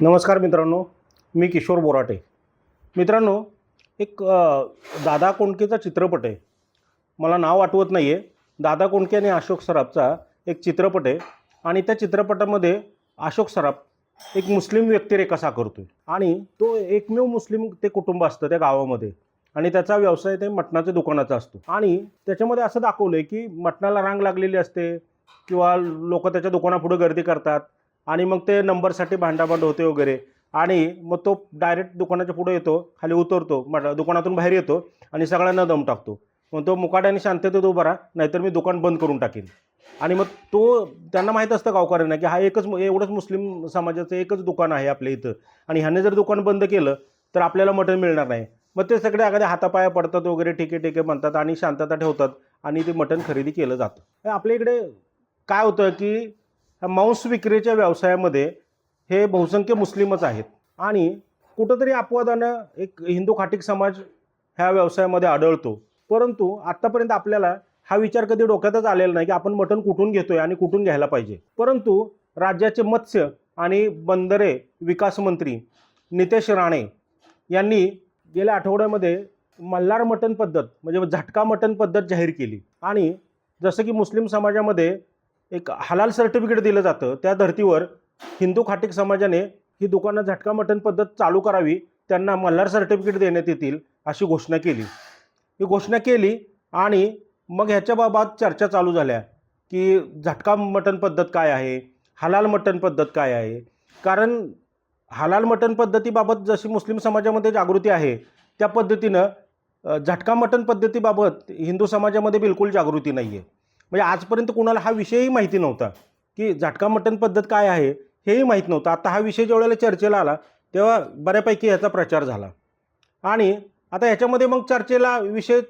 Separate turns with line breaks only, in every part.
नमस्कार मित्रांनो मी किशोर बोराटे. मित्रांनो एक दादा कोंडकेचा चित्रपट आहे. मला नाव आठवत नाही आहे दादा कोंडके आणि अशोक सराफचा एक चित्रपट आहे आणि त्या चित्रपटामध्ये अशोक सराफ एक मुस्लिम व्यक्तिरेखा साकारतो आणि तो एकमेव मुस्लिम ते कुटुंब असतं त्या गावामध्ये आणि त्याचा व्यवसाय ते मटणाच्या दुकानाचा असतो. आणि त्याच्यामध्ये असं दाखवलं आहे की मटणाला रांग लागलेली असते किंवा लोक त्याच्या दुकानापुढे गर्दी करतात. आणि मग ते नंबरसाठी भांडाभांड होते वगैरे. आणि मग तो डायरेक्ट दुकानाच्या पुढे येतो खाली उतरतो मग दुकानातून बाहेर येतो आणि सगळ्यांना दम टाकतो. मग तो मुकाट्याने शांततेत उभा राहा नाहीतर मी दुकान बंद करून टाकेन. आणि मग तो त्यांना माहीत असतं गावकऱ्यांना की हा एकच एवढंच मुस्लिम समाजाचं एकच दुकान आहे आपल्या इथं. आणि ह्याने जर दुकान बंद केलं तर आपल्याला मटण मिळणार नाही. मग ते सगळे एखाद्या हातापाया पडतात वगैरे ठीके ठीके म्हणतात आणि शांतता ठेवतात आणि ते मटण खरेदी केलं जातं. आपल्या इकडे काय होतं की मांस विक्रीच्या व्यवसायामध्ये हे बहुसंख्य मुस्लिमच आहेत. आणि कुठंतरी अपवादानं एक हिंदू खाटिक समाज ह्या व्यवसायामध्ये आढळतो. परंतु आत्तापर्यंत आपल्याला हा विचार कधी डोक्यातच आलेला नाही की आपण मटण कुठून घेतोय आणि कुठून घ्यायला पाहिजे. परंतु राज्याचे मत्स्य आणि बंदरे विकास मंत्री नितेश राणे यांनी गेल्या आठवड्यामध्ये मल्हार मटण पद्धत म्हणजे झटका मटण पद्धत जाहीर केली. आणि जसं की मुस्लिम समाजामध्ये एक हलाल सर्टिफिकेट दिलं जातं. त्या धर्तीवर हिंदू खाटिक समाजाने ही दुकानं झटका मटण पद्धत चालू करावी त्यांना मल्हार सर्टिफिकेट देण्यात येतील अशी घोषणा केली. ही घोषणा केली आणि मग ह्याच्या बाबत चर्चा चालू झाल्या की झटका मटण पद्धत काय आहे हलाल मटण पद्धत काय आहे? कारण हलाल मटण पद्धतीबाबत जशी मुस्लिम समाजामध्ये जागृती आहे त्या पद्धतीनं झटका मटण पद्धतीबाबत हिंदू समाजामध्ये बिलकुल जागृती नाही आहे म्हणजे आजपर्यंत कुणाला हा विषयही माहिती नव्हता की झटका मटण पद्धत काय आहे हेही माहीत नव्हतं. आता हा विषय ज्यावेळेला चर्चेला आला तेव्हा बऱ्यापैकी ह्याचा प्रचार झाला. आणि आता ह्याच्यामध्ये मग चर्चेला विषय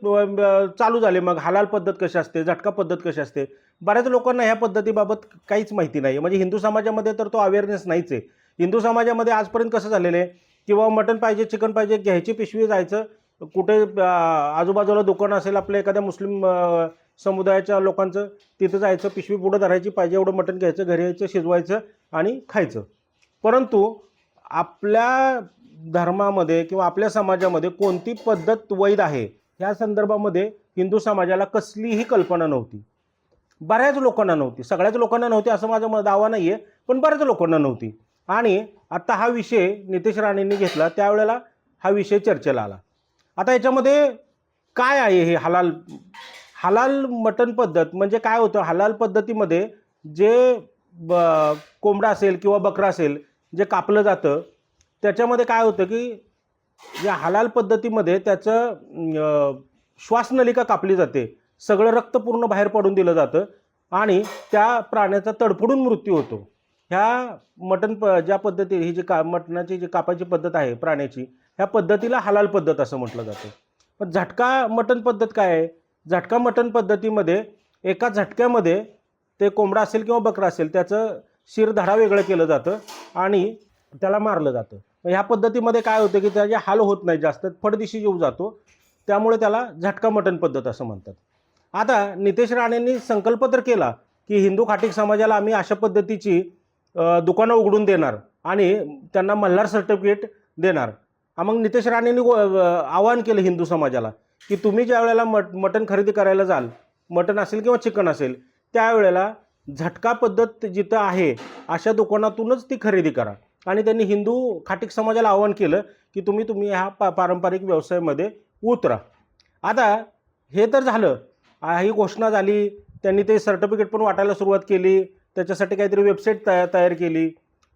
चालू झाले. मग हलाल पद्धत कशी असते झटका पद्धत कशी असते? बऱ्याच लोकांना ह्या पद्धतीबाबत काहीच माहिती नाही म्हणजे हिंदू समाजामध्ये तर तो अवेअरनेस नाहीच आहे. हिंदू समाजामध्ये आजपर्यंत कसं झालेलं आहे किंवा मटण पाहिजे चिकन पाहिजे घ्यायची पिशवी जायचं. कुठे आजूबाजूला दुकान असेल आपल्या एखाद्या मुस्लिम समुदायाच्या लोकांचं तिथं जायचं पिशवी पुढं धरायची पाहिजे एवढं मटण घ्यायचं घरी यायचं शिजवायचं आणि खायचं. परंतु आपल्या धर्मामध्ये किंवा आपल्या समाजामध्ये कोणती पद्धत वैध आहे? ह्या संदर्भामध्ये हिंदू समाजाला कसलीही कल्पना नव्हती. बऱ्याच लोकांना नव्हती. सगळ्याच लोकांना नव्हती असं माझा दावा नाही आहे पण बऱ्याच लोकांना नव्हती. आणि आता हा विषय नितेश राणेंनी घेतला त्यावेळेला हा विषय चर्चेला आला. आता याच्यामध्ये काय आहे हे हलाल हलाल मटण पद्धत म्हणजे काय होतं? हलाल पद्धतीमध्ये जे ब कोंबडा असेल किंवा बकरा असेल जे कापलं जातं त्याच्यामध्ये काय होतं की या हलाल पद्धतीमध्ये त्याचं श्वासनलिका कापली जाते. सगळं रक्त पूर्ण बाहेर पडून दिलं जातं आणि त्या प्राण्याचा तडफडून मृत्यू होतो. ह्या मटण प ज्या पद्धती ही जी का मटणाची जी कापायची पद्धत आहे प्राण्याची ह्या पद्धतीला हलाल पद्धत असं म्हटलं जातं. पण झटका मटण पद्धत काय आहे? झटका मटण पद्धतीमध्ये एका झटक्यामध्ये ते कोंबडा असेल किंवा बकरा असेल त्याचं शिरधडा वेगळं केलं जातं आणि त्याला मारलं जातं. ह्या पद्धतीमध्ये काय होतं की त्याचे हाल होत नाही जास्त फडदिशी येऊ जातो. त्यामुळे त्याला झटका मटण पद्धत असं म्हणतात. आता नितेश राणेंनी संकल्प तर केला की हिंदू खाटिक समाजाला आम्ही अशा पद्धतीची दुकानं उघडून देणार आणि त्यांना मल्हार सर्टिफिकेट देणार. मग नितेश राणेंनी आवाहन केलं हिंदू समाजाला. की तुम्ही ज्या वेळेला मट मटण खरेदी करायला जाल मटण असेल किंवा चिकन असेल त्यावेळेला झटका पद्धत जिथं आहे अशा दुकानातूनच ती खरेदी करा. आणि त्यांनी हिंदू खाटिक समाजाला आवाहन केलं की तुम्ही तुम्ही ह्या पा पारंपरिक व्यवसायामध्ये उतरा. आता हे तर झालं. ही घोषणा झाली. त्यांनी ते सर्टिफिकेट पण वाटायला सुरुवात केली. त्याच्यासाठी काहीतरी वेबसाईट तया तयार केली.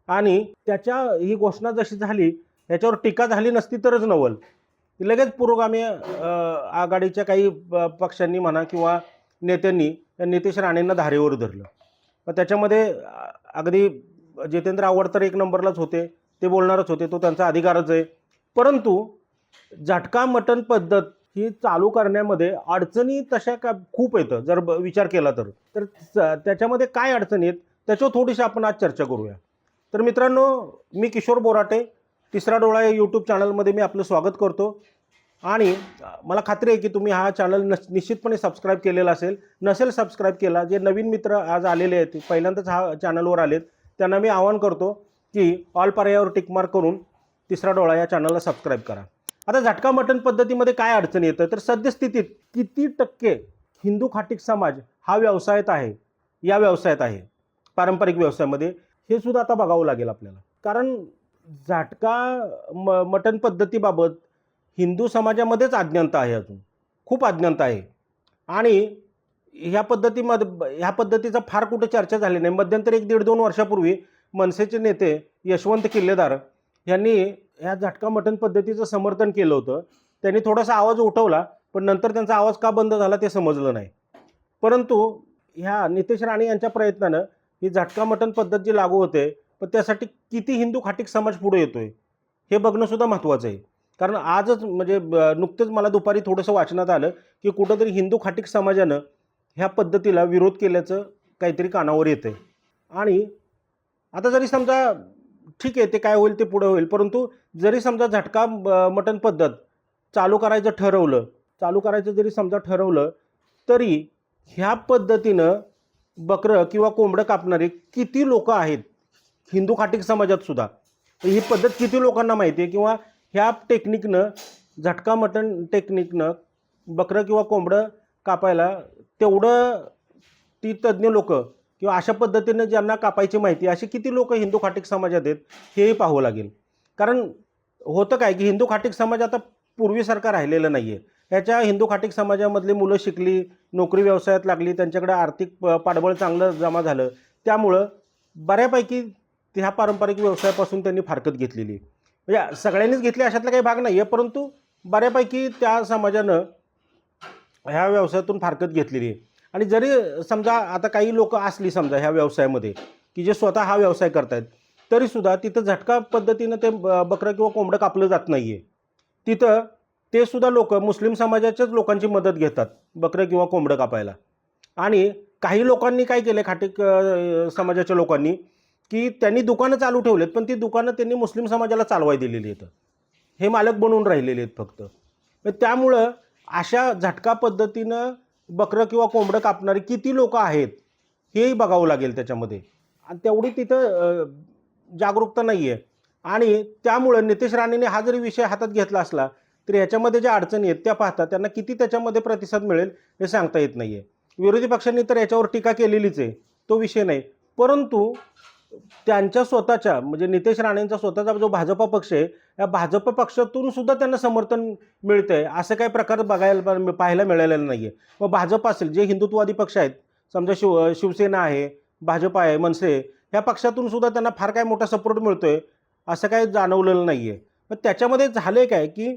आणि त्याच्या ही घोषणा जशी झाली याच्यावर टीका झाली नसती तरच नवल. लगेच पुरोगामी आघाडीच्या काही प- पक्षांनी म्हणा किंवा नेत्यांनी नितेश राणेंना धारेवर धरलं. मग त्याच्यामध्ये अगदी जितेंद्र आव्हाड तर एक नंबरलाच होते ते बोलणारच होते तो त्यांचा अधिकारच आहे. परंतु झटका मटण पद्धत ही चालू करण्यामध्ये अडचणी तशा का खूप येतं जर ब- विचार केला तर. तर स- त्याच्यामध्ये काय अडचणी आहेत त्याच्यावर थोडीशी आपण आज चर्चा करूया. तर मित्रांनो मी किशोर बोराटे तिसरा डोळा या यूट्यूब चॅनलमध्ये मी आपलं स्वागत करतो. आणि मला खात्री आहे की तुम्ही हा चॅनल नस निश्चितपणे सबस्क्राईब केलेला असेल. नसेल सबस्क्राईब केला जे नवीन मित्र आज आलेले आहेत पहिल्यांदाच हा चॅनलवर आलेत त्यांना मी आवाहन करतो की ऑल पर्यायावर टिकमार्क करून तिसरा डोळा या चॅनलला सबस्क्राईब करा. आता झटका मटण पद्धतीमध्ये काय अडचण येतं? तर सद्यस्थितीत किती टक्के हिंदू खाटिक समाज हा व्यवसायात आहे? या व्यवसायात आहे. पारंपरिक व्यवसायामध्ये. हे सुद्धा आता बघावं लागेल आपल्याला. कारण झाटका म मटण पद्धतीबाबत हिंदू समाजामध्येच अज्ञानता आहे अजून. खूप अज्ञानता आहे. आणि ह्या पद्धतीमध्ये ह्या पद्धतीचा फार कुठे चर्चा झाली नाही. मध्यंतरी एक दीड दोन वर्षापूर्वी मनसेचे नेते यशवंत किल्लेदार यांनी ह्या झटका मटण पद्धतीचं समर्थन केलं होतं. त्यांनी थोडासा आवाज उठवला पण नंतर त्यांचा आवाज का बंद झाला ते समजलं नाही. परंतु ह्या नितेश राणे यांच्या प्रयत्नानं ही झटका मटण पद्धत जी लागू होते पण त्यासाठी किती हिंदू खाटिक समाज पुढे येतोय हे बघणं सुद्धा महत्त्वाचं आहे. कारण आजच म्हणजे ब- नुकतंच मला दुपारी थोडंसं वाचनात आलं की कुठंतरी हिंदू खाटिक समाजानं ह्या पद्धतीला विरोध केल्याचं काहीतरी कानावर येतं आहे आणि आता जरी समजा ठीक आहे ते काय होईल ते पुढे होईल परंतु जरी समजा झटका मटण पद्धत चालू करायचं ठरवलं चालू करायचं जरी समजा ठरवलं तरी ह्या पद्धतीनं बकरं किंवा कोंबडं कापणारे किती लोक आहेत हिंदू खाटिक समाजात सुद्धा. ही पद्धत किती लोकांना माहिती आहे किंवा ह्या टेक्निकनं झटका मटण टेक्निकनं बकरं किंवा कोंबडं कापायला तेवढं ती तज्ज्ञ लोक किंवा अशा पद्धतीनं ज्यांना कापायची माहिती अशी किती लोक हिंदू खाटिक समाजात आहेत हेही पाहावं लागेल. कारण होतं काय की हिंदू खाटिक समाज आता पूर्वीसारखा राहिलेलं नाही आहे ह्याच्या हिंदू खाटिक समाजामधली मुलं शिकली नोकरी व्यवसायात लागली त्यांच्याकडे आर्थिक प- पाठबळ चांगलं जमा झालं. त्यामुळं बऱ्यापैकी ह्या पारंपरिक व्यवसायापासून त्यांनी फारकत घेतलेली आहे. म्हणजे सगळ्यांनीच घेतली अशातला काही भाग नाही आहे परंतु बऱ्यापैकी त्या समाजानं ह्या व्यवसायातून फारकत घेतलेली आहे. आणि जरी समजा आता काही लोक असली समजा ह्या व्यवसायामध्ये की जे स्वतः हा व्यवसाय करतायत तरीसुद्धा तिथं झटका पद्धतीनं ते बकरं किंवा कोंबडं कापलं जात नाही आहे तिथं ते सुद्धा लोक मुस्लिम समाजाच्याच लोकांची मदत घेतात बकरं किंवा कोंबडं कापायला. आणि काही लोकांनी काय केलं खाटी समाजाच्या लोकांनी की त्यांनी दुकानं चालू ठेवलेत पण ती दुकानं त्यांनी मुस्लिम समाजाला चालवाय दिलेली आहेत. हे मालक बनवून राहिलेले आहेत फक्त. त्यामुळं अशा झटका पद्धतीनं बकरं किंवा कोंबडं कापणारी किती लोक आहेत हेही बघावं लागेल त्याच्यामध्ये. आणि तेवढी तिथं जागरूकता नाही आहे आणि त्यामुळं नितेश राणेने हा जरी विषय हातात घेतला असला तर याच्यामध्ये ज्या अडचणी आहेत त्या पाहता त्यांना किती त्याच्यामध्ये प्रतिसाद मिळेल हे सांगता येत नाही आहे विरोधी पक्षांनी तर याच्यावर टीका केलेलीच आहे तो विषय नाही. परंतु त्यांच्या स्वतःच्या म्हणजे नितेश राणेंचा स्वतःचा जो भाजपा पक्ष आहे या भाजप पक्षातून सुद्धा त्यांना समर्थन मिळतंय असं काही प्रकार बघायला पाहायला मिळालेलं नाही आहे मग भाजप असेल जे हिंदुत्ववादी पक्ष आहेत समजा शिव शिवसेना आहे भाजप आहे मनसे ह्या पक्षातून सुद्धा त्यांना फार काय मोठा सपोर्ट मिळतोय असं काही जाणवलेलं नाही आहे मग त्याच्यामध्ये झालं काय की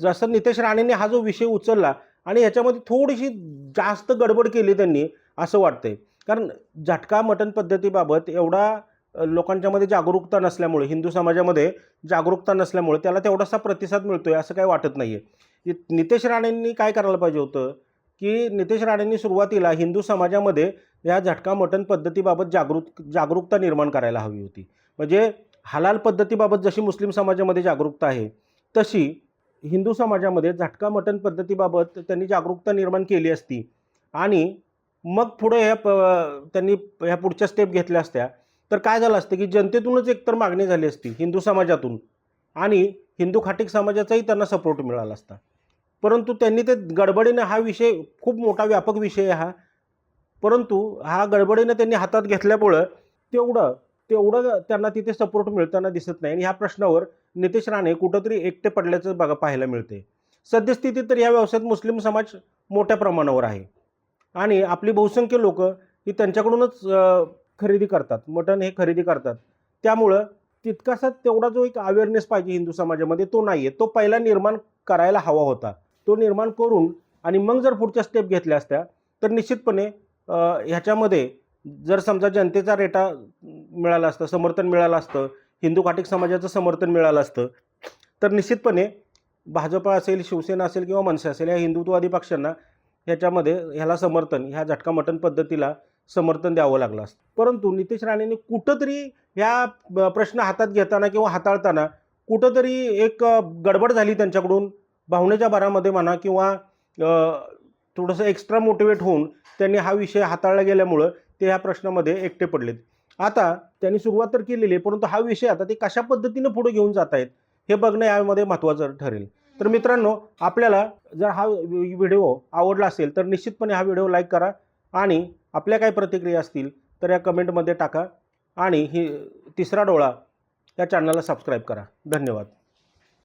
जसं नितेश राणेंनी हा जो विषय उचलला आणि ह्याच्यामध्ये थोडीशी जास्त गडबड केली त्यांनी असं वाटतंय. कारण झटका मटण पद्धतीबाबत एवढा लोकांच्यामध्ये जागरूकता नसल्यामुळे हिंदू समाजामध्ये जागरूकता नसल्यामुळे त्याला तेवढासा प्रतिसाद मिळतो आहे असं काही वाटत नाही आहे नितेश राणेंनी काय करायला पाहिजे होतं? की नितेश राणेंनी सुरुवातीला हिंदू समाजामध्ये या झटका मटण पद्धतीबाबत जागरूक जागरूकता निर्माण करायला हवी होती. म्हणजे हलाल पद्धतीबाबत जशी मुस्लिम समाजामध्ये जागरूकता आहे तशी हिंदू समाजामध्ये झटका मटण पद्धतीबाबत त्यांनी जागरूकता निर्माण केली असती. आणि मग पुढे ह्या प त्यांनी ह्या पुढच्या स्टेप घेतल्या असत्या. तर काय झालं असतं की जनतेतूनच एकतर मागणी झाली असती हिंदू समाजातून. आणि हिंदू खाटिक समाजाचाही त्यांना सपोर्ट मिळाला असता. परंतु त्यांनी ते गडबडीनं हा विषय खूप मोठा व्यापक विषय हा. परंतु हा गडबडीनं त्यांनी हातात घेतल्यामुळं तेवढं तेवढं त्यांना तिथे सपोर्ट मिळताना दिसत नाही. आणि ह्या प्रश्नावर नितेश राणे कुठंतरी एकटे पडल्याचं बघा पाहायला मिळते सद्यस्थितीत तर या व्यवसायात मुस्लिम समाज मोठ्या प्रमाणावर आहे. आणि आपली बहुसंख्य लोक ही त्यांच्याकडूनच खरेदी करतात. मटण हे खरेदी करतात. त्यामुळं तितकासा तेवढा जो एक अवेअरनेस पाहिजे हिंदू समाजामध्ये तो नाही आहे तो पहिला निर्माण करायला हवा होता. तो निर्माण करून आणि मग जर पुढच्या स्टेप घेतल्या असत्या तर निश्चितपणे ह्याच्यामध्ये जर समजा जनतेचा रेटा मिळाला असतं समर्थन मिळालं असतं हिंदू घाटिक समाजाचं समर्थन मिळालं असतं तर निश्चितपणे भाजपा असेल शिवसेना असेल किंवा मनसे असेल या हिंदुत्ववादी पक्षांना ह्याच्यामध्ये ह्याला समर्थन ह्या झटका मटण पद्धतीला समर्थन द्यावं लागलं असतं. परंतु नितेश राणेंनी कुठंतरी ह्या प्रश्न हातात घेताना किंवा हाताळताना कुठंतरी एक गडबड झाली त्यांच्याकडून. भावनेच्या भरामध्ये म्हणा किंवा थोडंसं एक्स्ट्रा मोटिवेट होऊन त्यांनी हा विषय हाताळला गेल्यामुळं ते ह्या प्रश्नामध्ये एकटे पडलेत. आता त्यांनी सुरुवात तर केलेली आहे परंतु हा विषय आता ते कशा पद्धतीनं पुढे घेऊन जात आहेत हे बघणं यामध्ये महत्त्वाचं ठरेल. तर मित्रांनो आपल्याला जर हा व्हिडिओ आवडला असेल तर निश्चितपणे हा व्हिडिओ लाईक करा आणि आपल्या काही प्रतिक्रिया असतील तर या कमेंटमध्ये टाका आणि ही तिसरा डोळा या चॅनलला सबस्क्राईब करा. धन्यवाद.